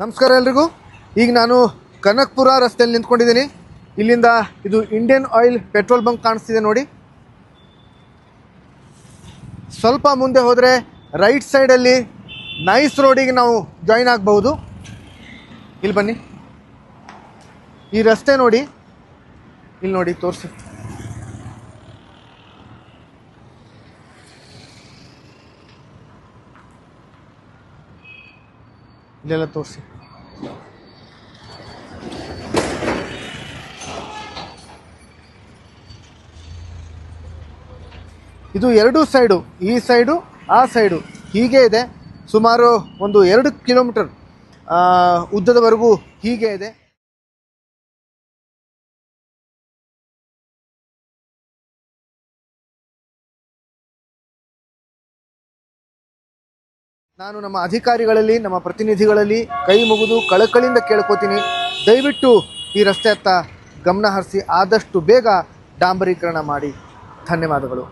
ನಮಸ್ಕಾರ ಎಲ್ರಿಗೂ. ಈಗ ನಾನು ಕನಕ್ಪುರ ರಸ್ತೆಯಲ್ಲಿ ನಿಂತ್ಕೊಂಡಿದ್ದೀನಿ. ಇಲ್ಲಿಂದ ಇದು ಇಂಡಿಯನ್ ಆಯಿಲ್ ಪೆಟ್ರೋಲ್ ಬಂಕ್ ಕಾಣಿಸ್ತಿದೆ ನೋಡಿ. ಸ್ವಲ್ಪ ಮುಂದೆ ಹೋದರೆ ರೈಟ್ ಸೈಡಲ್ಲಿ ನೈಸ್ ರೋಡಿಗೆ ನಾವು ಜಾಯಿನ್ ಆಗಬಹುದು. ಇಲ್ಲಿ ಬನ್ನಿ. ಈ ರಸ್ತೆ ನೋಡಿ. ಇಲ್ಲಿ ನೋಡಿ, ತೋರಿಸಿ. ಇಲ್ಲೆಲ್ಲ ತೋರಿಸಿ ಇದು ಎರಡು ಸೈಡು, ಈ ಸೈಡು, ಆ ಸೈಡು ಹೀಗೆ ಇದೆ. ಸುಮಾರು ಒಂದು ಎರಡು ಕಿಲೋಮೀಟರ್ ಉದ್ದದವರೆಗೂ ಹೀಗೆ ಇದೆ. ನಾನು ನಮ್ಮ ಅಧಿಕಾರಿಗಳಲ್ಲಿ, ನಮ್ಮ ಪ್ರತಿನಿಧಿಗಳಲ್ಲಿ ಕೈ ಮುಗಿದು ಕಳಕಳಿಯಿಂದ ಕೇಳ್ಕೋತೀನಿ. ದಯವಿಟ್ಟು ಈ ರಸ್ತೆ ಹತ್ತ ಗಮನ ಹರಿಸಿ, ಆದಷ್ಟು ಬೇಗ ಡಾಂಬರೀಕರಣ ಮಾಡಿ. ಧನ್ಯವಾದಗಳು.